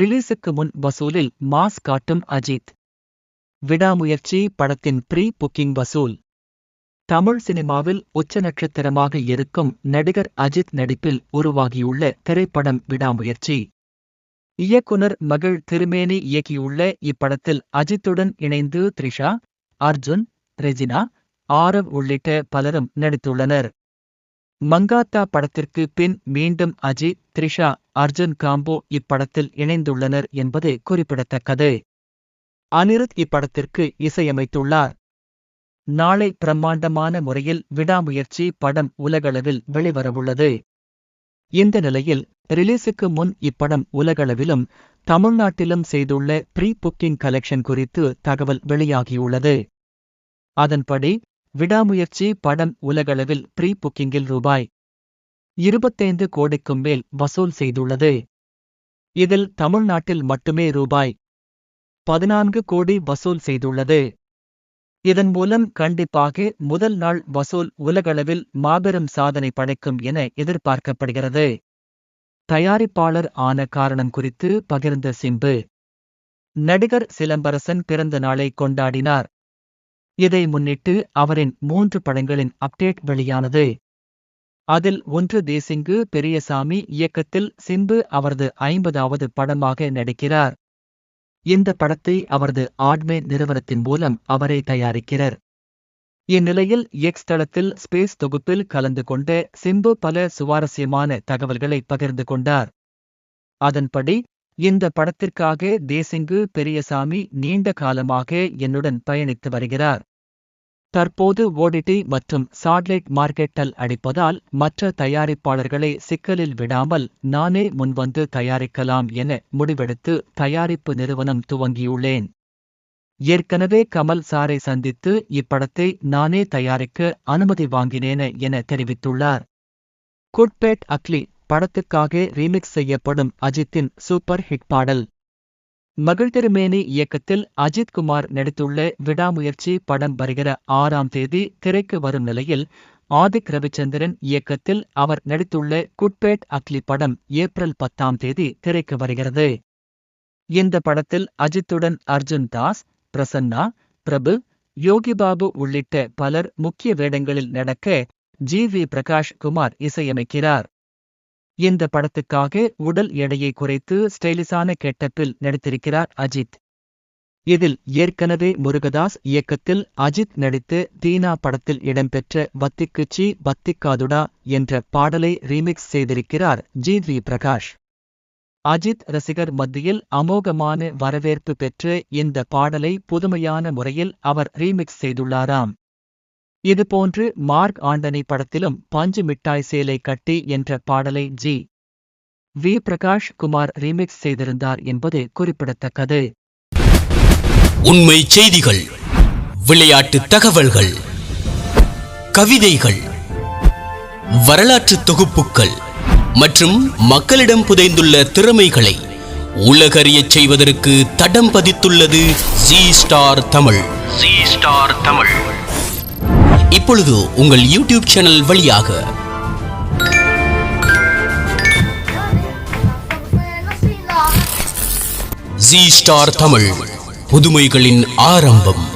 ரிலீஸுக்கு முன் வசூலில் மாஸ் காட்டும் அஜித். விடாமுயற்சி படத்தின் ப்ரீ புக்கிங் வசூல். தமிழ் சினிமாவில் உச்ச நட்சத்திரமாக இருக்கும் நடிகர் அஜித் நடிப்பில் உருவாகியுள்ள திரைப்படம் விடாமுயற்சி. இயக்குனர் மகள் திருமேனி இயக்கியுள்ள இப்படத்தில் அஜித்துடன் இணைந்து த்ரிஷா அர்ஜுன் ரெஜினா ஆரவ் உள்ளிட்ட பலரும் நடித்துள்ளனர். மங்காத்தா படத்திற்கு பின் மீண்டும் அஜித் த்ரிஷா அர்ஜுன் காம்போ இப்படத்தில் இணைந்துள்ளனர் என்பது குறிப்பிடத்தக்கது. அனிருத் இப்படத்திற்கு இசையமைத்துள்ளார். நாளை பிரம்மாண்டமான முறையில் விடாமுயற்சி படம் உலகளவில் வெளிவரவுள்ளது. இந்த நிலையில் ரிலீஸுக்கு முன் இப்படம் உலகளவிலும் தமிழ்நாட்டிலும் செய்துள்ள ப்ரீ புக்கிங் கலெக்ஷன் குறித்து தகவல் வெளியாகியுள்ளது. அதன்படி விடாமுயற்சி படம் உலகளவில் ப்ரீ புக்கிங்கில் ரூபாய் இருபத்தைந்து கோடிக்கும் மேல் வசூல் செய்துள்ளது. இதில் தமிழ்நாட்டில் மட்டுமே ரூபாய் பதினான்கு கோடி வசூல் செய்துள்ளது. இதன் மூலம் கண்டிப்பாக முதல் நாள் வசூல் உலகளவில் மாபெரும் சாதனை படைக்கும் என எதிர்பார்க்கப்படுகிறது. தயாரிப்பாளர் ஆன காரணம் குறித்து பகிர்ந்த சிம்பு நடிகர் சிலம்பரசன் பிறந்த நாளை கொண்டாடினார். இதை முன்னிட்டு அவரின் மூன்று படங்களின் அப்டேட் வெளியானது. அதில் ஒன்று தேசிங்கு பெரியசாமி இயக்கத்தில் சிம்பு அவரது ஐம்பதாவது படமாக நடிக்கிறார். இந்த படத்தை அவரது ஆட்மே நிறுவனத்தின் மூலம் அவரே தயாரிக்கிறார். இந்நிலையில் எக்ஸ் தளத்தில் ஸ்பேஸ் தொகுப்பில் கலந்து கொண்ட சிம்பு பல சுவாரஸ்யமான தகவல்களை பகிர்ந்து கொண்டார். அதன்படி இந்த படத்திற்காக தேசிங்கு பெரியசாமி நீண்ட காலமாக என்னுடன் பயணித்து வருகிறார். தற்போது ஓடிடி மற்றும் சாட்லைட் மார்க்கெட்டல் அடிப்பதால் மற்ற தயாரிப்பாளர்களை சிக்கலில் விடாமல் நானே முன்வந்து தயாரிக்கலாம் என முடிவெடுத்து தயாரிப்பு நிறுவனம் துவங்கியுள்ளேன். ஏற்கனவே கமல் சாரை சந்தித்து இப்படத்தை நானே தயாரிக்க அனுமதி வாங்கினேன என தெரிவித்துள்ளார். குட்பேட் அக்லி படத்துக்காக ரீமிக்ஸ் செய்யப்படும் அஜித்தின் சூப்பர் ஹிட் பாடல். மகிழ்திருமேனி இயக்கத்தில் அஜித் குமார் நடித்துள்ள விடாமுயற்சி படம் வருகிற ஆறாம் தேதி திரைக்கு வரும் நிலையில் ஆதிக் ரவிச்சந்திரன் இயக்கத்தில் அவர் நடித்துள்ள குட்பேட் அக்லி படம் ஏப்ரல் பத்தாம் தேதி திரைக்கு வருகிறது. இந்த படத்தில் அஜித்துடன் அர்ஜுன் தாஸ் பிரசன்னா பிரபு யோகிபாபு உள்ளிட்ட பலர் முக்கிய வேடங்களில் நடக்க ஜி வி பிரகாஷ் குமார் இசையமைக்கிறார். இந்த படத்துக்காக உடல் எடையை குறைத்து ஸ்டைலிஷான கெட்டப்பில் நடித்திருக்கிறார் அஜித்? இதில் ஏற்கனவே முருகதாஸ் இயக்கத்தில் அஜித் நடித்து தீனா படத்தில் இடம்பெற்ற வத்திக்குச்சி வத்திக்காதுடா என்ற பாடலை ரீமிக்ஸ் செய்திருக்கிறார் ஜி வி பிரகாஷ். அஜித் ரசிகர் மத்தியில் அமோகமான வரவேற்பு பெற்று இந்த பாடலை புதுமையான முறையில் அவர் ரீமிக்ஸ் செய்துள்ளாராம். இதுபோன்று மார்க் ஆண்டனி படத்திலும் பஞ்சு மிட்டாய் சேலை கட்டி என்ற பாடலை G. V. Prakash Kumar remix செய்திருந்தார் என்பது குறிப்பிடத்தக்கது. உண்மை செய்திகள் விளையாட்டு தகவல்கள் கவிதைகள் வரலாற்று தொகுப்புகள் மற்றும் மக்களிடம் புதைந்துள்ள திறமைகளை உலகறியச் செய்வதற்கு தடம் பதித்துள்ளது Zee Star Tamil. Zee Star Tamil. இப்பொழுது உங்கள் யூடியூப் சேனல் வழியாக. ஜி ஸ்டார் தமிழ் புதுமைகளின் ஆரம்பம்.